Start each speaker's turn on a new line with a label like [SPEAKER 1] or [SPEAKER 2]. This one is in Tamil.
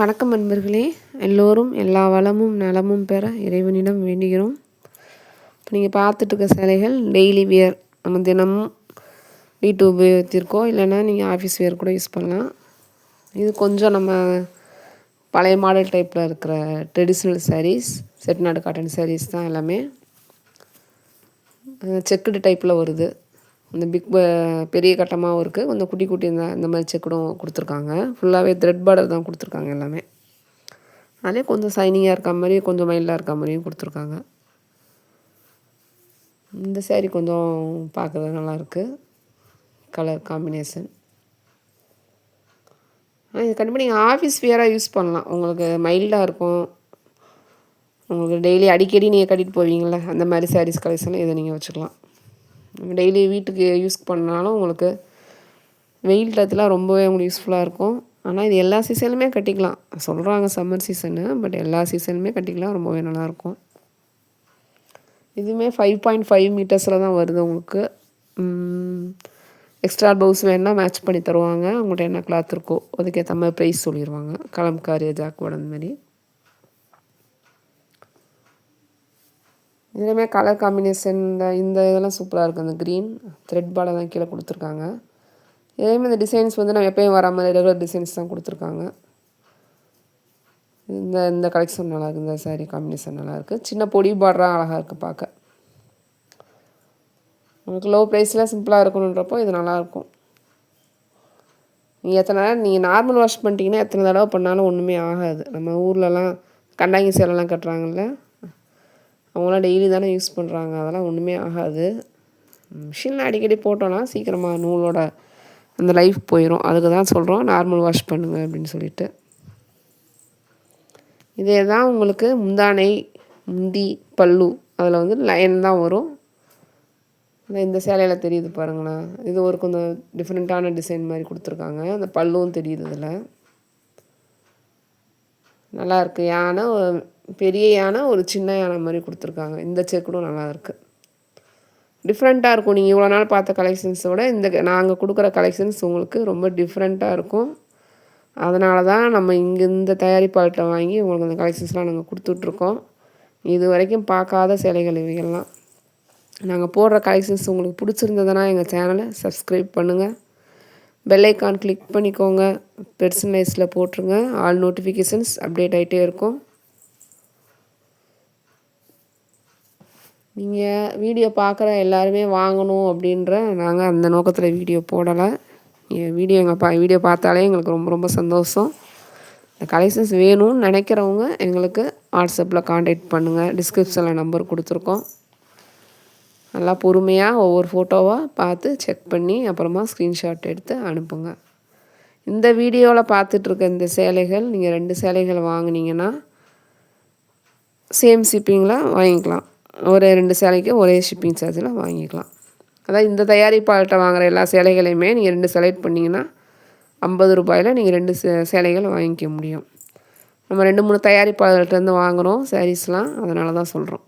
[SPEAKER 1] வணக்கம் நண்பர்களே. எல்லோரும் எல்லா வளமும் நலமும் பெற இறைவனிடம் வேண்டுகிறோம். இப்போ நீங்கள் பார்த்துட்ருக்க சிலைகள் டெய்லி வியர் நம்ம தினமும் வீட்டு உபயோகத்திற்கோ இல்லைன்னா நீங்கள் ஆஃபீஸ் வியர் கூட யூஸ் பண்ணலாம். இது கொஞ்சம் நம்ம பழைய மாடல் டைப்பில் இருக்கிற ட்ரெடிஷ்னல் சாரீஸ் செட்நாடு காட்டன் சாரீஸ் தான் எல்லாமே. செக்குடு டைப்பில் வருது. அந்த பிக் பெரிய கட்டமாகவும் இருக்குது கொஞ்சம் குட்டி குட்டி இந்த இந்த மாதிரி செக்கடும் கொடுத்துருக்காங்க. ஃபுல்லாகவே த்ரெட் பார்டர் தான் கொடுத்துருக்காங்க எல்லாமே. அதே கொஞ்சம் சைனிங்காக இருக்க மாதிரி கொஞ்சம் மைல்டாக இருக்க மாதிரியும் கொடுத்துருக்காங்க. இந்த சேரீ கொஞ்சம் பார்க்குறது நல்லாயிருக்கு கலர் காம்பினேஷன் இது கண்டிப்பாக நீங்கள் ஆஃபீஸ் வியராக யூஸ் பண்ணலாம். உங்களுக்கு மைல்டாக இருக்கும். உங்களுக்கு டெய்லி அடிக்கடி நீங்கள் கட்டிட்டு போவீங்கள அந்த மாதிரி சாரீஸ் கலெக்ஷன் இதை நீங்கள் வச்சுக்கலாம். டெய்லி வீட்டுக்கு யூஸ் பண்ணாலும் உங்களுக்கு வெயில் டயத்தில் ரொம்பவே உங்களுக்கு யூஸ்ஃபுல்லாக இருக்கும். ஆனால் இது எல்லா சீசன்லையுமே கட்டிக்கலாம். சொல்கிறாங்க சம்மர் சீசனு பட் எல்லா சீசனுமே கட்டிக்கலாம். ரொம்பவே நல்லாயிருக்கும். இதுவுமே ஃபைவ் பாயிண்ட் ஃபைவ் மீட்டர்ஸில் தான் வருது உங்களுக்கு. எக்ஸ்ட்ரா ப்ளவுஸ் வேணால் மேட்ச் பண்ணி தருவாங்க. அவங்கள்ட்ட என்ன கிளாத் இருக்கோ அதுக்கேற்ற மாதிரி ப்ரைஸ் சொல்லிடுவாங்க கலம்காரி ஜாக்கோட அந்த மாதிரி இதுலேயுமே கலர் காம்பினேஷன் இந்த இந்த இதெல்லாம் சூப்பராக இருக்குது அந்த க்ரீன் த்ரெட் பாலெல்லாம் கீழே கொடுத்துருக்காங்க. இதேமாதிரி இந்த டிசைன்ஸ் வந்து நம்ம எப்போயும் வர மாதிரி ரெகுலர் டிசைன்ஸ் தான் கொடுத்துருக்காங்க. இந்த இந்த கலெக்ஷன் நல்லாயிருக்கு இந்த சாரீ காம்பினேஷன் நல்லாயிருக்கு சின்ன பொடி பார்டராக அழகாக இருக்குது பார்க்க உங்களுக்கு லோ ப்ரைஸில் சிம்பிளாக இருக்கணுன்றப்போ இது நல்லாயிருக்கும் நீங்கள் எத்தனை நேரம் நீங்கள் நார்மல் வாஷ் பண்ணிட்டீங்கன்னா எத்தனை தடவை பண்ணாலும் ஒன்றுமே ஆகாது. நம்ம ஊர்லலாம் கண்டாங்கி சேலைலாம் கட்டுறாங்கல்ல. அவங்களாம் டெய்லி தானே யூஸ் பண்ணுறாங்க அதெல்லாம் ஒன்றுமே ஆகாது. மிஷினில் அடிக்கடி போட்டோன்னா சீக்கிரமாக நூலோட அந்த லைஃப் போயிடும் அதுக்கு தான் சொல்கிறோம் நார்மல் வாஷ் பண்ணுங்கள் அப்படின்னு சொல்லிட்டு. இதே தான் உங்களுக்கு முந்தானை முந்தி பல்லு அதில் வந்து லைன் தான் வரும். இந்த சேலையில் தெரியுது பாருங்களேன். இது ஒரு கொஞ்சம் டிஃப்ரெண்ட்டான டிசைன் மாதிரி கொடுத்துருக்காங்க. அந்த பல்லுவும் தெரியுது இதில். நல்லாயிருக்கு. யானை பெரிய யானை ஒரு சின்ன யானை மாதிரி கொடுத்துருக்காங்க. இந்த செக்குடும் நல்லா இருக்குது டிஃப்ரெண்ட்டாக இருக்கும். நீங்கள் இவ்வளோ நாள் பார்த்த கலெக்ஷன்ஸோட இந்த நாங்கள் கொடுக்குற கலெக்ஷன்ஸ் உங்களுக்கு ரொம்ப டிஃப்ரெண்ட்டாக இருக்கும். அதனால தான் நம்ம இங்கே இந்த தயாரிப்பாளர்கிட்ட வாங்கி உங்களுக்கு அந்த கலெக்ஷன்ஸ்லாம் நாங்கள் கொடுத்துட்ருக்கோம். இது வரைக்கும் பார்க்காத சிலைகள் இவைகள்லாம். நாங்கள் போடுற கலெக்ஷன்ஸ் உங்களுக்கு பிடிச்சிருந்ததுன்னா எங்கள் சேனலை சப்ஸ்கிரைப் பண்ணுங்கள் பெல்லைக்கான் கிளிக் பண்ணிக்கோங்க. பெர்சனலைஸில் போட்டுருங்க. ஆல் நோட்டிஃபிகேஷன்ஸ் அப்டேட் ஆகிட்டே இருக்கும். நீங்கள் வீடியோ பார்க்குற எல்லாருமே வாங்கணும் அப்படின்ற நாங்கள் அந்த நோக்கத்தில் வீடியோ போடலை. நீங்கள் வீடியோ எங்கள் பா வீடியோ பார்த்தாலே எங்களுக்கு ரொம்ப ரொம்ப சந்தோஷம். இந்த கலெக்ஷன்ஸ் வேணும்னு நினைக்கிறவங்க எங்களுக்கு வாட்ஸ்அப்பில் காண்டாக்ட் பண்ணுங்கள் டிஸ்கிரிப்ஷனில் நம்பர் கொடுத்துருக்கோம். நல்லா பொறுமையாக ஒவ்வொரு ஃபோட்டோவாக பார்த்து செக் பண்ணி அப்புறமா ஸ்க்ரீன்ஷாட் எடுத்து அனுப்புங்க. இந்த வீடியோவில் பார்த்துட்ருக்க இந்த சேலைகள் நீங்கள் ரெண்டு சேலைகள் வாங்கினீங்கன்னா சேம் ஷிப்பிங்கில் வாங்கிக்கலாம். ஒரே ரெண்டு சேலைக்கு ஒரே ஷிப்பிங் சார்ஜில் வாங்கிக்கலாம். அதாவது இந்த தயாரிப்பாளர்கிட்ட வாங்குகிற எல்லா சேலைகளையுமே நீங்கள் ரெண்டு செலக்ட் பண்ணிங்கன்னா ஐம்பது ரூபாயில் நீங்கள் ரெண்டு சே சேலைகள் வாங்கிக்க முடியும். நம்ம ரெண்டு மூணு தயாரிப்பாளர்கிட்டருந்து வாங்குகிறோம் சாரீஸ்லாம் அதனால தான் சொல்கிறோம்